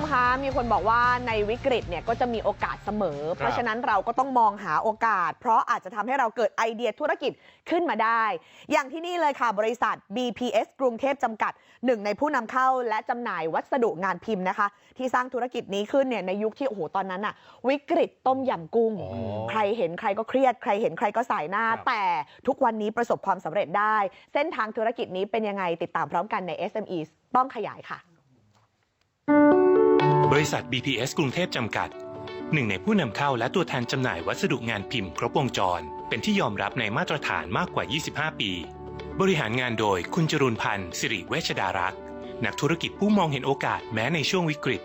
มคะมีคนบอกว่าในวิกฤตเนี่ยก็จะมีโอกาสเสมอ เพราะฉะนั้นเราก็ต้องมองหาโอกาส เพราะอาจจะทำให้เราเกิดไอเดียธุรกิจขึ้นมาได้ อย่างที่นี่เลยค่ะบริษัท BPS กรุงเทพจำกัดหนึ่งในผู้นำเข้าและจำหน่ายวัสดุงานพิมพ์นะคะ ที่สร้างธุรกิจนี้ขึ้นเนี่ยในยุคที่โอ้โหตอนนั้นอะวิกฤตต้มยำกุ้งอ๋อใครเห็นใครก็เครียดใครเห็นใครก็สายหน้าครับแต่ทุกวันนี้ประสบความสำเร็จได้ เส้นทางธุรกิจนี้เป็นยังไงติดตามพร้อมกันใน SME ต้องขยายค่ะบ ริษัท BPS กรุงเทพจำกัด หนึ่งในผู้นำเข้าและตัวแทนจำหน่ายวัสดุงานพิมพ์ครบวงจร เป็นที่ยอมรับในมาตรฐานมากกว่า 25 ปี บริหารงานโดยคุณจรุนพันธ์สิริเวชดารักษ์นักธุรกิจผู้มองเห็นโอกาสแม้ในช่วงวิกฤต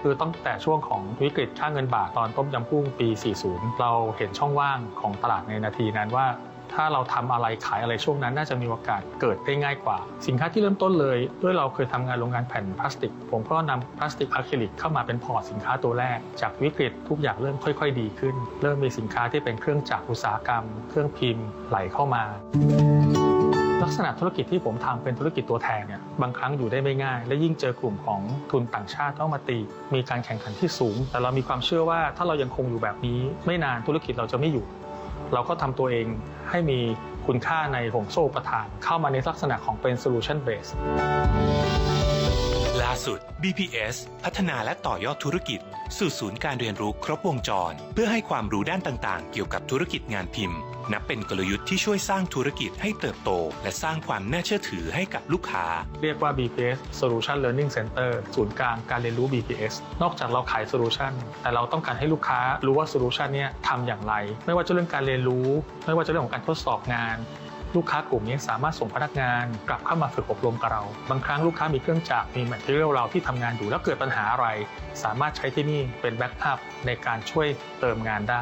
คือตั้งแต่ช่วงของวิกฤตค่าเงินบาทตอนต้มยำกุ้งปี 40 เราเห็นช่องว่างของตลาดในนาทีนั้นว่า ถ้าเราทำอะไรขายอะไรช่วงนั้น น่าจะมีโอกาสเกิดได้ง่ายกว่า สินค้าที่เริ่มต้นเลย ด้วยเราเคยทำงานโรงงานแผ่นพลาสติก ผมก็นำพลาสติกอะคริลิกเข้ามาเป็นพอร์ตสินค้าตัวแรก จากวิกฤตทุกอย่างเริ่มค่อย ๆ ดีขึ้น เริ่มมีสินค้าที่เป็นเครื่องจักรอุตสาหกรรม เครื่องพิมพ์ไหลเข้ามาลักษณะธุรกิจที่ผมทำเป็นธุรกิจตัวแทนเนี่ยบางครั้งอยู่ได้ไม่ง่าย และยิ่งเจอกลุ่มของทุนต่างชาติต้องมาตี มีการแข่งขันที่สูง แต่เรามีความเชื่อว่าถ้าเรายังคงอยู่แบบนี้ ไม่นานธุรกิจเราจะไม่อยู่ เราก็ทำตัวเองให้มีคุณค่าในห่วงโซ่ประทาน เข้ามาในลักษณะของเป็น solution base ล่าสุด BPS พัฒนาและต่อยอดธุรกิจ สู่ศูนย์การเรียนรู้ครบวงจร เพื่อให้ความรู้ด้านต่างๆ เกี่ยวกับธุรกิจงานพิมพ์ นับเป็นกลยุทธ์ที่ช่วยสร้างธุรกิจให้เติบโต และสร้างความน่าเชื่อถือให้กับลูกค้า เรียกว่า BPS Solution Learning Center ศูนย์กลางการเรียนรู้ BPS นอกจากเราขาย Solution แต่เราต้องการให้ลูกค้ารู้ว่า Solution เนี่ยทำอย่างไร ไม่ว่าจะเรื่องการเรียนรู้ ไม่ว่าจะเรื่องของการทดสอบงานลูกค้ากลุ่มนี้สามารถส่งพนักงานกลับเข้ามาฝึกอบรมกับเรา บางครั้งลูกค้ามีเครื่องจักรมีแมทเทียลเราที่ทำงานอยู่แล้วเกิดปัญหาอะไร สามารถใช้ที่นี่เป็นแบ็กอัพในการช่วยเติมงานได้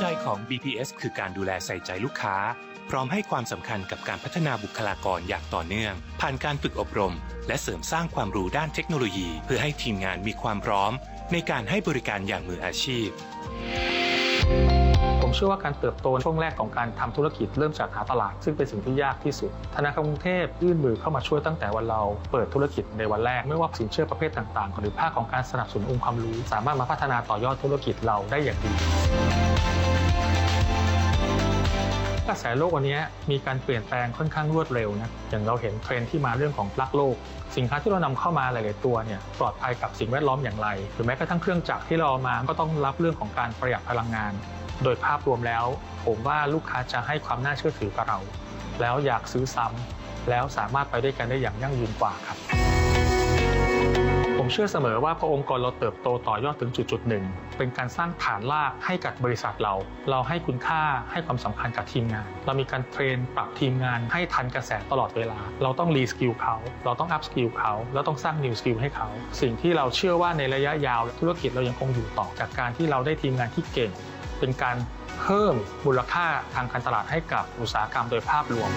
ใจของ BPS คือการดูแลใส่ใจลูกค้า พร้อมให้ความสำคัญกับการพัฒนาบุคลากรอย่างต่อเนื่อง ผ่านการฝึกอบรม และเสริมสร้างความรู้ด้านเทคโนโลยี เพื่อให้ทีมงานมีความพร้อม ในการให้บริการอย่างมืออาชีพ ผมเชื่อว่าการเติบโตช่วงแรกของการทำธุรกิจเริ่มจากหาตลาด ซึ่งเป็นสิ่งที่ยากที่สุด ธนาคารกรุงเทพยื่นมือเข้ามาช่วยตั้งแต่วันเราเปิดธุรกิจในวันแรก ไม่ว่าสินเชื่อประเภทต่างๆ หรือภาคของการสนับสนุนองค์ความรู้ สามารถมาพัฒนาต่อยอดธุรกิจเราได้อย่างดี กระแสโลกวันนี้มีการเปลี่ยนแปลงค่อนข้างรวดเร็วนะอย่างเราเห็นเทรนที่มาเรื่องของรักโลก สินค้าที่เรานำเข้ามาหลาย ๆ ตัวเนี่ยปลอดภัยกับสิ่งแวดล้อมอย่างไร หรือแม้กระทั่งเครื่องจักรที่เรามาก็ต้องรับเรื่องของการประหยัดพลังงาน โดยภาพรวมแล้ว ผมว่าลูกค้าจะให้ความน่าเชื่อถือกับเรา แล้วอยากซื้อซ้ำแล้วสามารถไปด้วยกันได้อย่างยั่งยืนกว่าครับ เชื่อเสมอว่าพอองค์กรเราเติบโตต่อยอดถึงจุดจุดๆหนึ่งเป็นการสร้างฐานรากให้กับบริษัทเรา เราให้คุณค่าให้ความสำคัญกับทีมงาน เรามีการเทรนปรับทีมงานให้ทันกระแสตลอดเวลา เราต้องรีสกิลเขา เราต้องอัพสกิลเขาแล้วต้องสร้างนิวสกิลให้เขา สิ่งที่เราเชื่อว่าในระยะยาวธุรกิจเรายังคงอยู่ต่อจากการที่เราได้ทีมงานที่เก่ง เป็นการเพิ่มมูลค่าทางการตลาดให้กับอุตสาหกรรมโดยภาพรวม